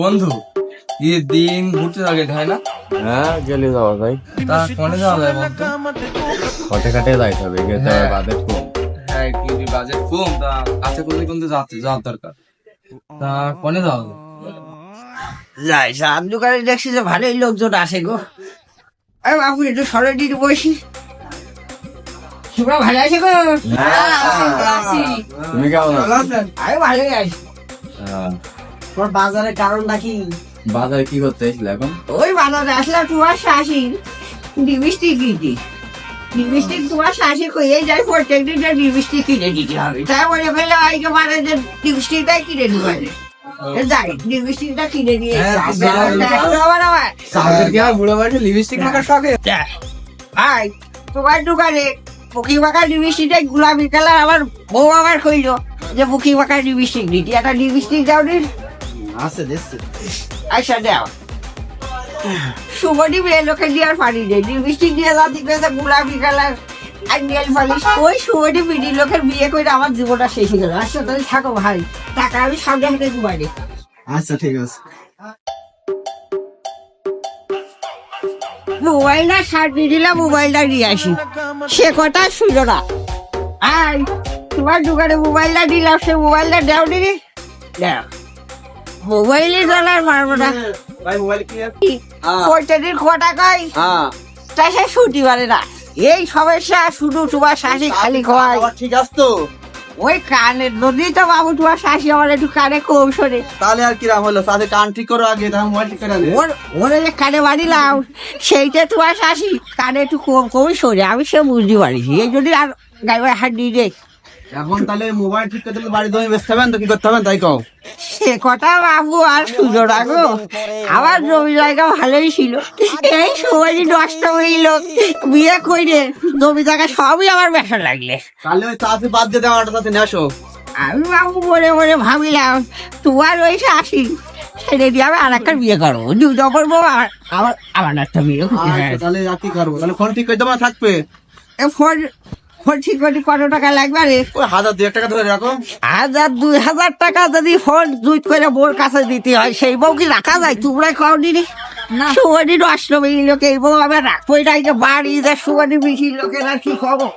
বন্ধু ঈদের দিন ঘুরতে যাওয়া হয় না? হ্যাঁ গেলে যাওয়া যায় তা কোনে যাওয়া যায় বলতো? কটে কাটে যাইতে হবে গেতে হবে বাজেট কম। হ্যাঁ কি বাজেট কম তা কিন্তু যাচ্ছে যাওয়ার দরকার? তা কোনে যাওয়া যায়? যাই সাত দোকানে দেখছি যে ভালোই লোকজন আসে গো। আরে বাবু একটু সরে দিতে বসি। তোমরা ভালো আছে গো? তুমি কেমন আছো? আমি ভালোই আছি। হ্যাঁ। তোমার বাজারের কারণটা কি? বাজারে কি করতে এসেছিলে এখন? ওই বাজারে আসলে তোমার শাশি লিপস্টিক কিনতে। লিপস্টিক তোমার শাশি কইয়ে যায় প্রত্যেক দিন লিপস্টিক কিনে দিতে হবে। তাই বলে ফেলে আজকে মানে যে লিপস্টিকটাই কিনে দিবে যাই লিপস্টিকটা কিনে নিয়ে হ্যাঁ। আবার কি বুড়ো লিপস্টিক মাখার শখে? ভাই তোমার দোকানে গোলাপি কালার আমার বউ আমার কইলো যে বুকি বাঁকা লিপস্টিক দিতি। একটা লিপস্টিক দাও দিন আছে দেখছি। আচ্ছা দাও। সুমনি মেয়ে লোকে দিয়ে আর পানি নেই। লিপস্টিক দিয়ে যা দিবে যে গোলাপি কালার আর নেল পালিশ। ওই সুমনি মিডি লোকের বিয়ে করে আমার জীবনটা শেষ হয়ে গেল। আচ্ছা তাহলে থাকো ভাই। টাকা আমি সামনে হাতে দুবারে আচ্ছা ঠিক আছে। মোবাইলটা সার্ভি দিলাম মোবাইলটা নিয়ে আসি। সে কথা শুনো না। আই তোমার দোকানে মোবাইলটা দিলাম সে মোবাইলটা দেও দিদি দেও। মোবাইলে ডলার মারবো না। ভাই মোবাইল কি? প্রত্যেকদিন কটা কয় হ্যাঁ। তা সে ছুটি পারে না। এই সমস্যা শুধু তোমার শাশি খালি খাওয়াই ঠিক আছে তো? ওই কানের নদী তো বাবু তোমার শাশি আমার একটু কানে কম শোনে তাহলে আর কিরাম হলো? সাথে কান ঠিক করো আগে তাহলে মোবাইল ঠিক করে ওর ওরে যে কানে বাড়িলাম সেইটা তোমার শাশি কানে একটু কম কমই শোনে আমি সে বুঝতে পারিছি এই যদি আর গাইবার হাত দিয়ে দেয় এখন তাহলে মোবাইল ঠিক করতে বাড়ি তুমি ব্যস্ত হবেন তো কি করতে হবেন? তাই কও। সে কথা বাবু আর না গো। আমার জমি জায়গা ভালোই ছিল। এই সময় নষ্ট হইল। বিয়ে কইরে জমি জায়গা সবই আমার বেসা লাগলে। তাহলে ওই চাষি বাদ দিয়ে আমার সাথে নিয়ে আসো। আমি বাবু মনে মনে ভাবিলাম তোমার ওই শাশি ছেড়ে দিয়ে আমি আর একটা বিয়ে করব। দু নম্বর বউ আমার আমার আমার একটা বিয়ে হবে। আচ্ছা, তাহলে আর কি করব? তাহলে ফোন ঠিক করে দেবো থাকবে। ফোন ফোন ঠিক করে কত টাকা লাগবে রে? হাজার দুই টাকা ধরে রাখো। হাজার দুই হাজার টাকা যদি ফোন দুই করে বোর কাছে দিতে হয় সেই বউ কি রাখা যায়? তোমরাই কও দিদি না। সুবানি নষ্ট মিলি লোকে এই বউ আবার রাখবোই না বাড়ি যে সুবানি মিশির লোকের আর কি খবর?